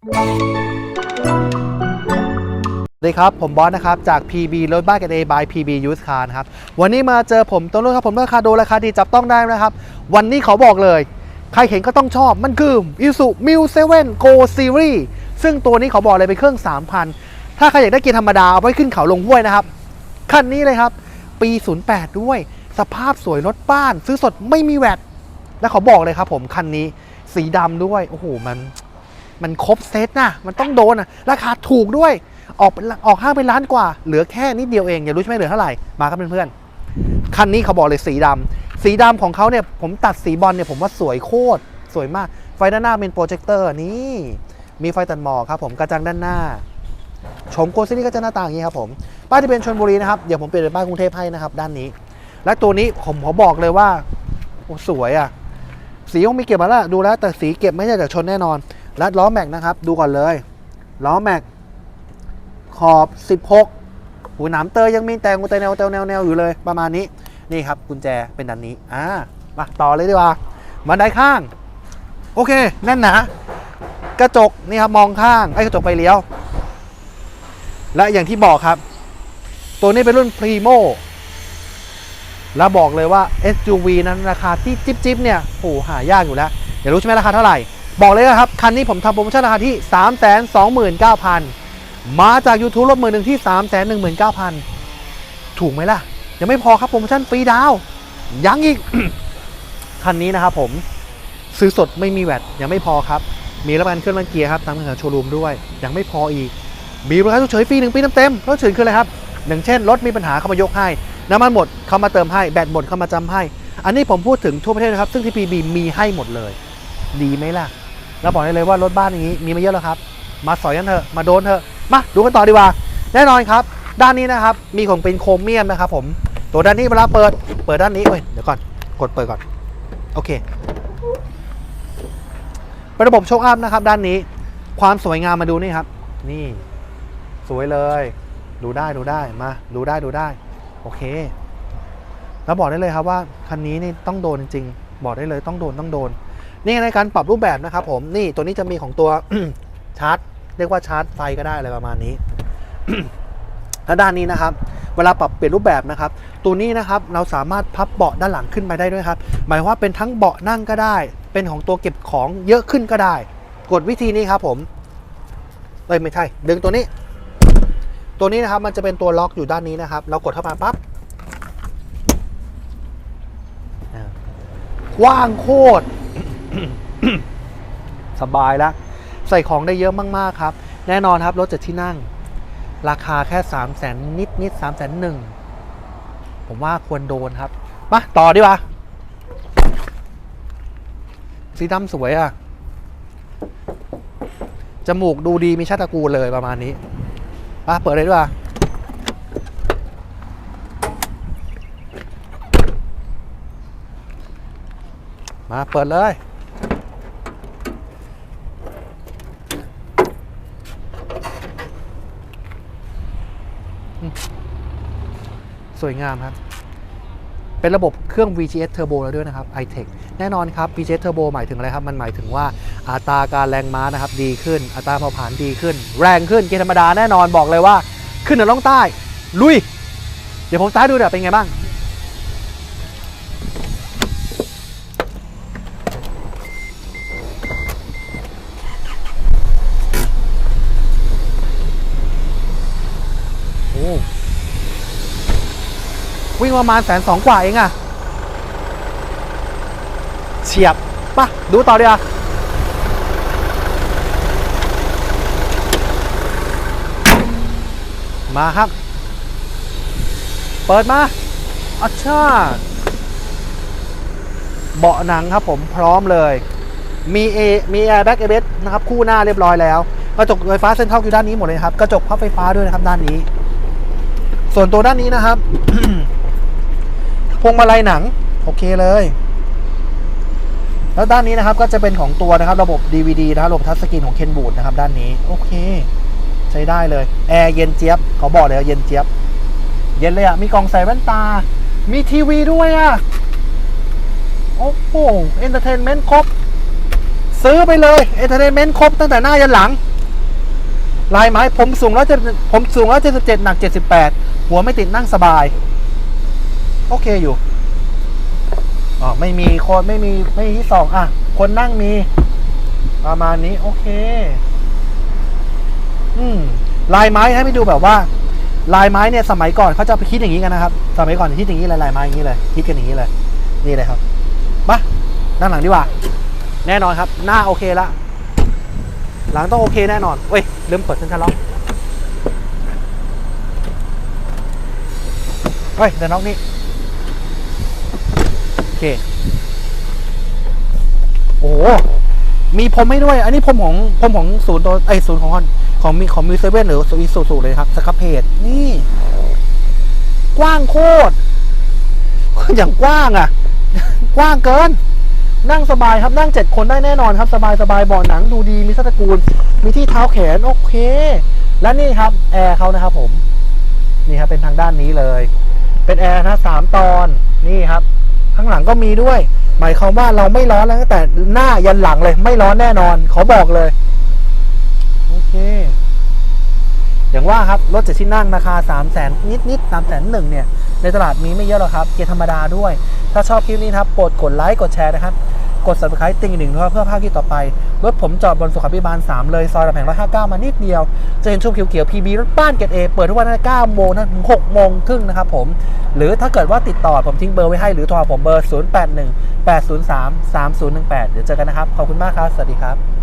สวัสดีครับ ผมบอสนะครับ จาก PB รถบ้านกันเอง by PB Used Car นะครับ วันนี้มาเจอผมต้นรุ่นครับ ผมราคาดูราคาดีจับต้องได้นะครับ วันนี้ขาบอกเลย ใครเห็นก็ต้องชอบมันคือ Isuzu Mil 7 Go Series ซึ่งตัวนี้ขาบอกเลยเป็นเครื่อง 3,000 ถ้าใครอยากได้เกียร์ธรรมดา เอาไว้ขึ้นเขาลงห้วยนะครับ คันนี้เลยครับ ปี 08 ด้วย สภาพสวยรถบ้าน ซื้อสดไม่มีแวดและขาบอกเลยครับผมคันนี้สีดำด้วยโอ้โหมัน มันครบเซตนะมันต้องโดนนะราคาถูกด้วย ออกออกห้างเป็นล้านกว่า เหลือแค่นิดเดียวเองอย่ารู้ใช่ไหมเหลือเท่าไหร่มาครับเพื่อนๆคันนี้เขาบอกเลยสีดำสีดำของเขาเนี่ยผมตัดสีบอลเนี่ยผมว่าสวยโคตรสวยมาก ไฟด้านหน้าเป็นโปรเจคเตอร์นี่มีไฟตัดหมอกครับผมกระจังด้านหน้าชมโกซินี่ก็จะหน้าตาอย่างนี้ครับผมป้ายทะเบียนชนบุรีนะครับเดี๋ยวผมเปลี่ยนเป็นป้ายกรุงเทพให้นะครับด้านนี้ และตัวนี้ผมขอบอกเลยว่าโอ้สวยอะสีคงมีเก็บมาแล้วดูแล้วแต่สีเก็บไม่ใช่จากชนแน่นอน และล้อแม็กนะครับ ดูก่อนเลย ล้อแม็ก ขอบ 16หูหนามเตยยังมีแต่งเตยแนวเตยแนวแนวอยู่เลยประมาณนี้ นี่ครับกุญแจเป็นดันนี้ อ่า มาต่อเลยดีกว่าบันไดข้าง โอเค แน่นหนากระจกนี่ครับมองข้างไอ้กระจกไฟเลี้ยว และอย่างที่บอกครับ ตัวนี้เป็นรุ่น Primo แล้วบอกเลยว่า SUV นั้นราคาที่จิ๊บจิ๊บเนี่ยโหหายากอยู่แล้วอย่ารู้ใช่ไหมราคาเท่าไหร่ บอกเลยนะครับ คันนี้ผมทำโปรโมชั่นราคาที่ 3 2 9 0 0 0 มาจาก YouTube ลดมือหนึ่งที่ 3 1 9 0 0 0 ถูกไหมล่ะ ยังไม่พอครับโปรโมชั่นฟรีดาวยังอีก คันนี้นะครับผมซื้อสดไม่มีแวดยังไม่พอครับ มีรับประกันเครื่องรันเกียร์ครับตามทางโชว์รูมด้วย ยังไม่พออีก มีบริการฉุกเฉินฟรีหนึ่งปีเต็มๆรถเฉินคืออะไรครับหนึ่งเช่นรถมีปัญหาเข้ามายกให้ น้ำมันหมดเขามาเติมให้ แบตหมดเขามาจำให้ อันนี้ผมพูดถึงทั่วประเทศนะครับ ซึ่งที่ PB มีให้หมดเลย ดีไหมล่ะ แล้วบอกได้เลยว่ารถบ้านอย่างนี้มีมาเยอะแล้วครับ มาสอยกันเถอะ มาโดนเถอะ มาดูกันต่อดีกว่า แน่นอนครับ ด้านนี้นะครับ มีของเป็นโครเมียมนะครับผม ตัวด้านนี้เวลาเปิด เปิดด้านนี้เว้ย เดี๋ยวก่อน กดเปิดก่อน โอเค เป็นระบบโชคอัพนะครับ ด้านนี้ ความสวยงามมาดูนี่ครับ นี่ สวยเลย ดูได้ดูได้ มา ดูได้ดูได้ โอเค แล้วบอกได้เลยครับว่าคันนี้นี่ต้องโดนจริงๆบอกได้เลยต้องโดนต้องโดน นี่ในการปรับรูปแบบนะครับผมนี่ตัวนี้จะมีของตัวชาร์จ เรียกว่าชาร์จไฟก็ได้อะไรประมาณนี้แล้วด้านนี้นะครับ เวลาปรับเปลี่ยนรูปแบบนะครับ ตัวนี้นะครับเราสามารถพับเบาะด้านหลังขึ้นไปได้ด้วยครับ หมายว่าเป็นทั้งเบาะนั่งก็ได้ เป็นของตัวเก็บของเยอะขึ้นก็ได้ กดวิธีนี้ครับผมเอ้ยไม่ใช่ ดึงตัวนี้ ตัวนี้นะครับมันจะเป็นตัวล็อกอยู่ด้านนี้นะครับ เรากดเข้ามาปั๊บอ่ากว้างโคตร สบายแล้วใส่ของได้เยอะมากๆครับ แน่นอนครับรถเจ็ดที่นั่ง ราคาแค่3 0 0แสนนิดนิดสามแสนหนึ่งผมว่าควรโดนครับ มา ต่อดีกว่า สีดำสวยอะ จมูกดูดีมีชาติกูเลยประมาณนี้อะเปิดเลยดีกว่ามาเปิดเลย สวยงามครับ เป็นระบบเครื่อง VGS Turbo แล้วด้วยนะครับ iTech แน่นอนครับ VGS Turbo หมายถึงอะไรครับ มันหมายถึงว่าอัตราการแรงม้านะครับดีขึ้น อัตราเผาผลาญดีขึ้น แรงขึ้นเกียร์ธรรมดาแน่นอนบอกเลยว่า ขึ้นเหนือล่องใต้ ลุย เดี๋ยวผมสตาร์ทดูเดี๋ยวเป็นไงบ้าง วิ่งประมาณแสนสองกว่าเองอะเฉียบปะดูต่อดีกว่ามาครับ เปิดมาอัชชาเบาะหนังครับผมพร้อมเลย มีเอมีแอร์แบ็กเอเบสนะครับ คู่หน้าเรียบร้อยแล้ว กระจกไฟฟ้าเส้นเท่าอยู่ด้านนี้หมดเลยครับ กระจกพับไฟฟ้าด้วยนะครับด้านนี้ ส่วนตัวด้านนี้นะครับ พวงมาลัยหนัง โอเคเลย แล้วด้านนี้นะครับก็จะเป็นของตัวนะครับระบบ DVD นะครับระบบทัชสกรีนของเคนบูดนะครับด้านนี้ โอเค ใช้ได้เลยแอร์เย็นเจี๊ยบเขาบอกเลยว่าเย็นเจี๊ยบ เย็นเลยอะมีกล่องใส่แว่นตา มีทีวีด้วยอะโอ้โหเอนเตอร์เทนเมนต์ครบ ซื้อไปเลยเอนเตอร์เทนเมนต์ครบตั้งแต่หน้ายันหลัง ลายไม้ผมสูงร้อยเจ็ดผมสูงร้อยเจ็ดสิบเจ็ดหนักเจ็ดสิบแปดหัวไม่ติดนั่งสบาย โอเคอยู่อ๋อไม่มีคนไม่มีไม่มีที่สองอะ คนนั่งมี ประมาณนี้ โอเค อืมลายไม้ให้ไปดูแบบว่า ลายไม้เนี่ย สมัยก่อนเขาจะไปคิดอย่างนี้กันนะครับ สมัยก่อนคิดอย่างนี้เลยลายไม้อย่างนี้เลย คิดกันอย่างนี้เลย นี่เลยครับมาด้านหลังดีกว่า แน่นอนครับ หน้าโอเคละหลังต้องโอเคแน่นอนเว้ยลืมเปิดเส้นทางล็อกเฮ้ยเดี๋ยวน็อกนี่ เค โอ้มีพรมให้ด้วย อันนี้พรมของพรมของศูนย์ตัวไอศูนย์ของของมีของมิวเซเว่นหรืออีซูซูเลยครับ สครับเพจนี่ กว้างโคตรอย่างกว้างอะ กว้างเกิน นั่งสบายครับนั่งเจ็ดคนได้แน่นอนครับ สบายสบายเบาะหนังดูดีมีสัตกูล มีที่เท้าแขน โอเค และนี่ครับ แอร์เขานะครับผม นี่ครับเป็นทางด้านนี้เลย เป็นแอร์นะสามตอนนี่ครับ ข้างหลังก็มีด้วย หมายความว่าเราไม่ร้อนแล้วตั้งแต่หน้ายันหลังเลย ไม่ร้อนแน่นอน ขอบอกเลย โอเค อย่างว่าครับ รถเจ็ดที่นั่งราคา3 0 0แสนนิดนิดสามแสนหนึ่งเนี่ย ในตลาดมีไม่เยอะหรอกครับ เกียร์ธรรมดาด้วย ถ้าชอบคลิปนี้ครับโปรดกดไลค์กดแชร์นะครับ กด subscribe ติ่งหนึ่งเพื่อเพื่อภาคที่ต่อไป รถผมจอดบนสุขาภิบาล 3 เลย ซอยรามแหง159 มานิดเดียว จะเห็นชมเขียวๆ PB รถบ้านเกตเอเปิดทุกวันตั้งแต่9โมงถึง6โมงครึ่งนะครับผม หรือถ้าเกิดว่าติดต่อผมทิ้งเบอร์ไว้ให้หรือโทรหาผมเบอร์ 081 803 3018 เดี๋ยวเจอกันนะครับ ขอบคุณมากครับ สวัสดีครับ